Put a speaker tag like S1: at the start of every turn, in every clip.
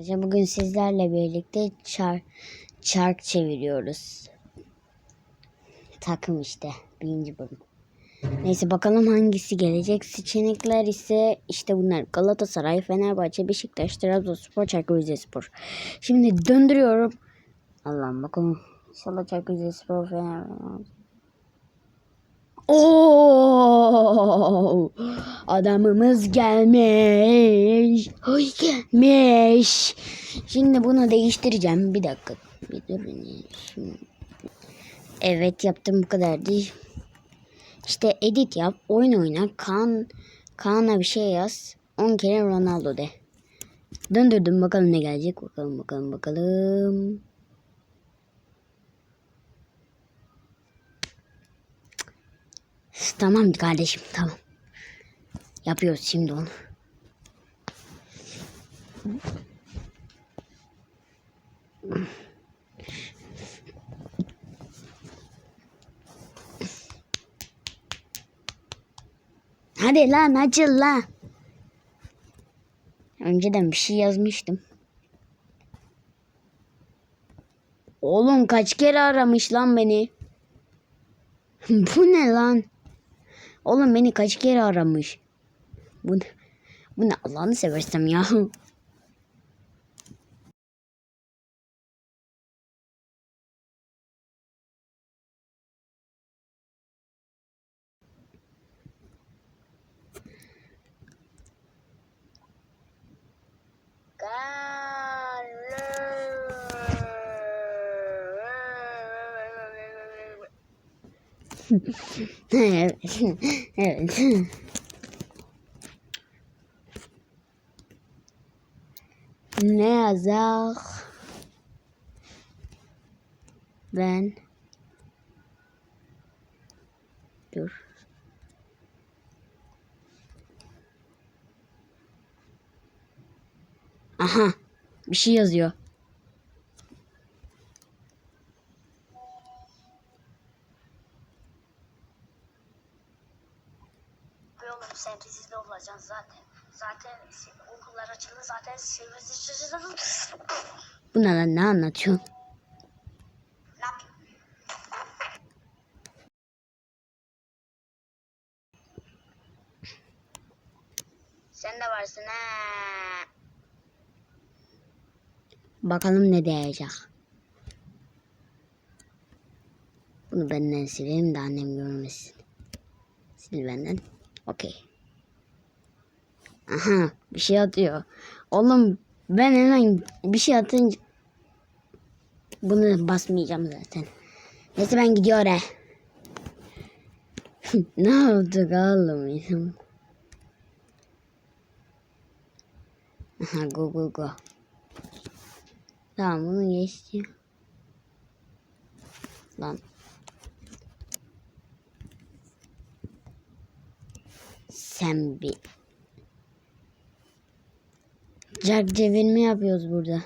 S1: Arkadaşlar bugün sizlerle birlikte çark, çark çeviriyoruz. Takım işte birinci bölüm. Neyse bakalım hangisi gelecek. Seçenekler ise işte bunlar. Galatasaray, Fenerbahçe, Beşiktaş, Trabzonspor, Çaykur. Şimdi döndürüyorum. Allah'ım bakalım. İnşallah Çaykur Rizespor, Fenerbahçe. Oo! Adamımız gelmiş. Hoy gelmiş. Şimdi bunu değiştireceğim. Bir dakika. Bir durun. Şimdi. Evet yaptım bu kadardı. İşte edit yap. Oyun oyna. Kaan, Kaan'a bir şey yaz. 10 kere Ronaldo de. Döndürdüm bakalım ne gelecek. Bakalım bakalım bakalım. Tamam kardeşim tamam. Yapıyoruz şimdi onu. Hadi lan açıl lan. Önceden bir şey yazmıştım. Oğlum kaç kere aramış lan beni. Bu ne lan? Oğlum beni kaç kere aramış. Bu ne? Bu ne Allah'ını seversem ya. evet. evet. Ne yazar? Ben Dur. Aha. Bir şey yazıyor.
S2: Zaten. Okullar açıldı zaten sivri
S1: Bu ne lan ne anlatıyorsun?
S2: Sen de varsın ha.
S1: Bakalım ne diyecek. Bunu benden sileyim de annem görmesin. Sil benden. Okey. Aha bir şey atıyor. Oğlum ben hemen bir şey atınca bunu basmayacağım zaten. Neyse ben gidiyorum. ne yaptık oğlum? Aha go go go. Tamam bunu geçti. Lan. Sen bir Jack çevirme yapıyoruz burada.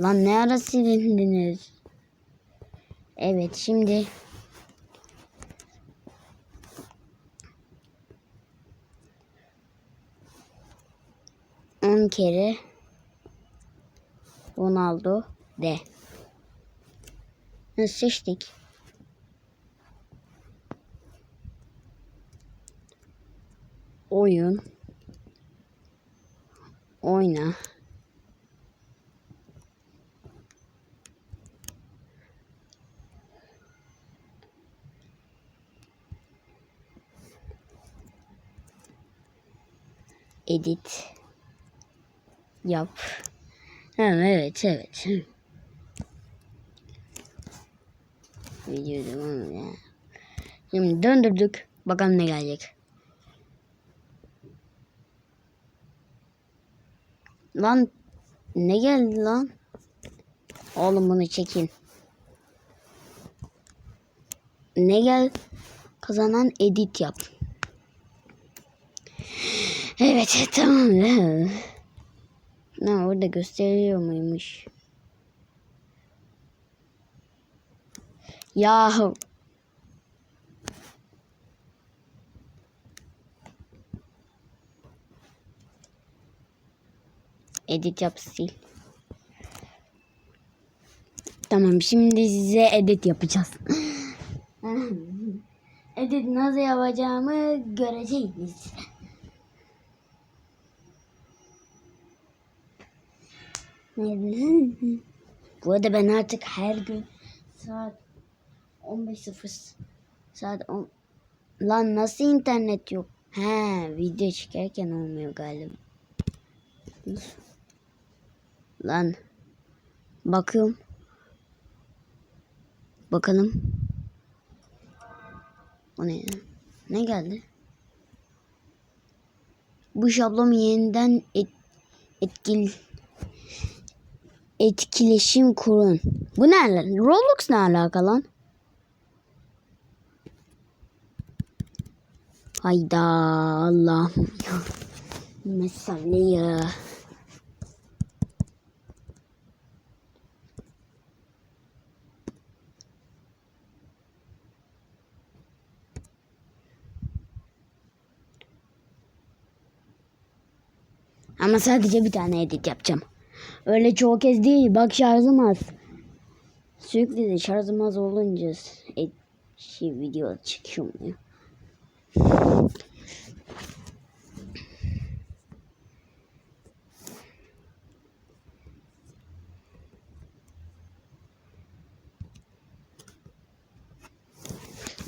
S1: Lan ne ara silindiniz? Evet şimdi on kere Ronaldo de. Ha, Seçtik. Oyun. Oyna. Edit. Yap. Ha, evet evet. Video devam ya. Şimdi döndürdük. Bakalım ne gelecek. Lan ne geldi lan? Oğlum bunu çekin. Ne gel? Kazanan edit yap. Evet tamam. Ne orada gösteriyor muymuş? Ya edit yap sil. Tamam şimdi size edit yapacağız. edit nasıl yapacağımı göreceğiz. Bu arada ben artık her gün saat 15.00 saat 10 Lan nasıl internet yok? He video çekerken olmuyor galiba. Lan bakıyorum. Bakalım. O ne? Ne geldi? Bu şablon yeniden et, etkil etkileşim kurun. Bu ne? Roblox ne alaka lan? Hayda Allah'ım ya. Mesele ya. Ama sadece bir tane edit yapacağım. Öyle çoğu kez değil. Bak şarjım az. Sürekli de şarjım az olunca et, şey, video çekiyorum ya.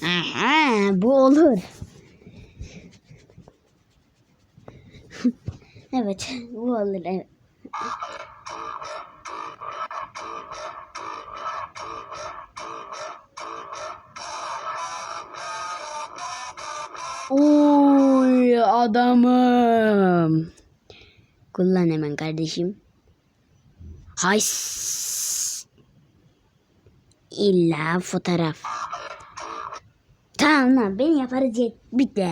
S1: Aha, bu olur. Evet, bu olur. Evet. Oy adamım. Kullan hemen kardeşim. Hays. İlla fotoğraf. Tamam lan ben yaparız. Bitti.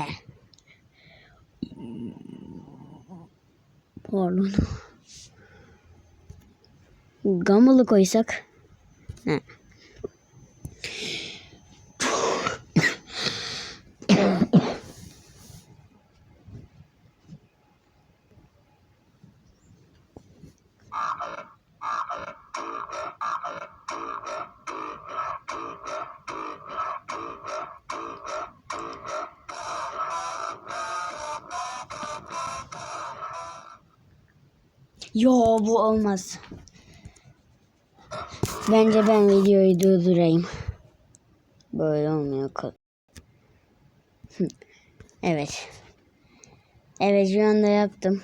S1: Pardon. Gamalı koysak. He. Yo bu olmaz. Bence ben videoyu durdurayım. Böyle olmuyor. Hı. evet. Evet şu anda yaptım.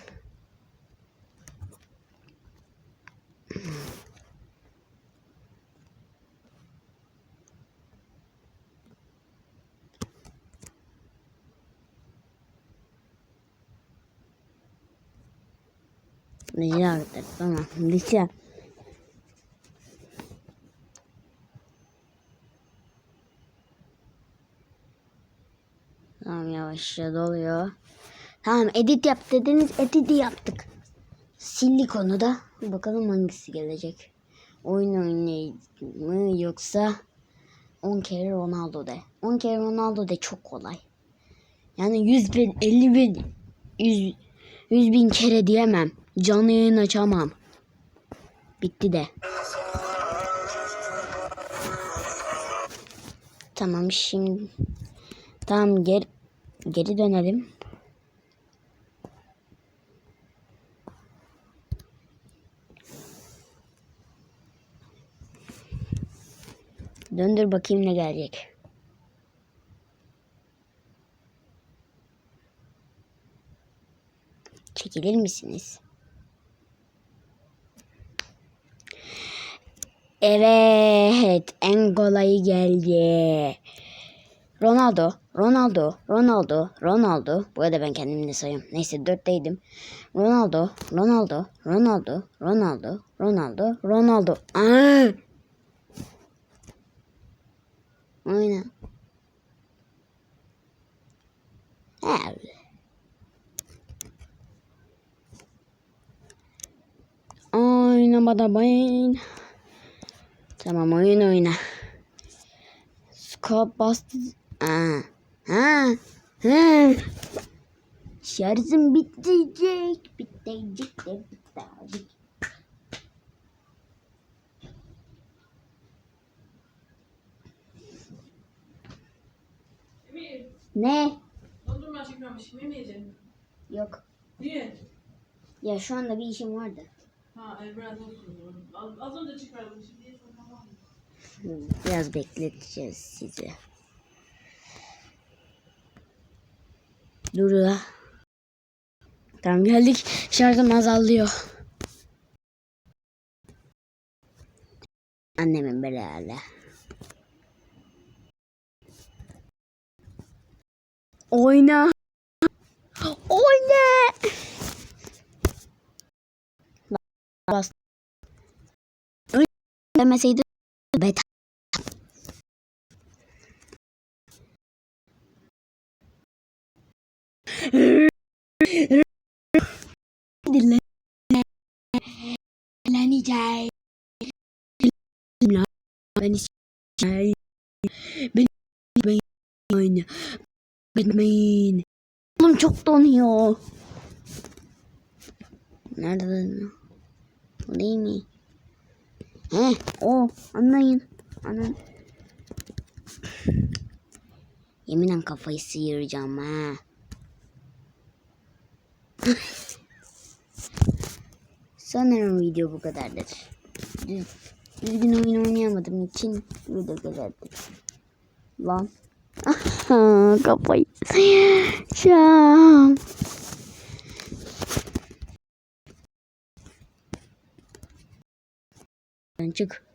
S1: Güzeldir. Tamam. Güzel. Tamam yavaşça doluyor. Tamam edit yap dediniz. Edit'i yaptık. Sildik onu da. Bakalım hangisi gelecek. Oyun oynayıcı mı yoksa 10 kere Ronaldo de. 10 kere Ronaldo de çok kolay. Yani 100 bin, 50 bin, 100, 100 bin kere diyemem. Canlı yayın açamam. Bitti de. Tamam şimdi. Tamam geri, geri dönelim. Döndür bakayım ne gelecek. Çekilir misiniz? Evet, en kolayı geldi. Ronaldo, Ronaldo, Ronaldo, Ronaldo. Bu arada ben kendimi de sayıyorum. Neyse dörtteydim. Ronaldo, Ronaldo, Ronaldo, Ronaldo, Ronaldo, Ronaldo. Aa! Evet. Oyna bada bayın. Tamam oyun oyna. Scope bastı. Ha. Ha. Ha. Şarjım bitecek. Bitecek de bitecek. Emir, Ne?
S3: dondurma çıkmamış. Yemeyeceğim.
S1: Yok.
S3: Niye?
S1: Ya şu anda bir işim vardı.
S3: Ha, e, biraz olsun. Az, az önce çıkardım şimdi.
S1: Biraz bekleteceğiz sizi. Dur ya. Tamam geldik. Şarjım azalıyor. Annemin beraber. Oyna. Oyna. Bas. Demeseydi Dinleneceğim. Ben isteyeceğim. Ben ben. Ben ben. Oğlum çok donuyor. Nerede lan? O değil mi? He, o. Anlayın. Anın. Yeminen kafayı sıyıracağım ha. Sanırım video bu kadardır. Düz, düzgün oyun oynayamadığım için video kadardır. Lan. kafayı. Sen çık.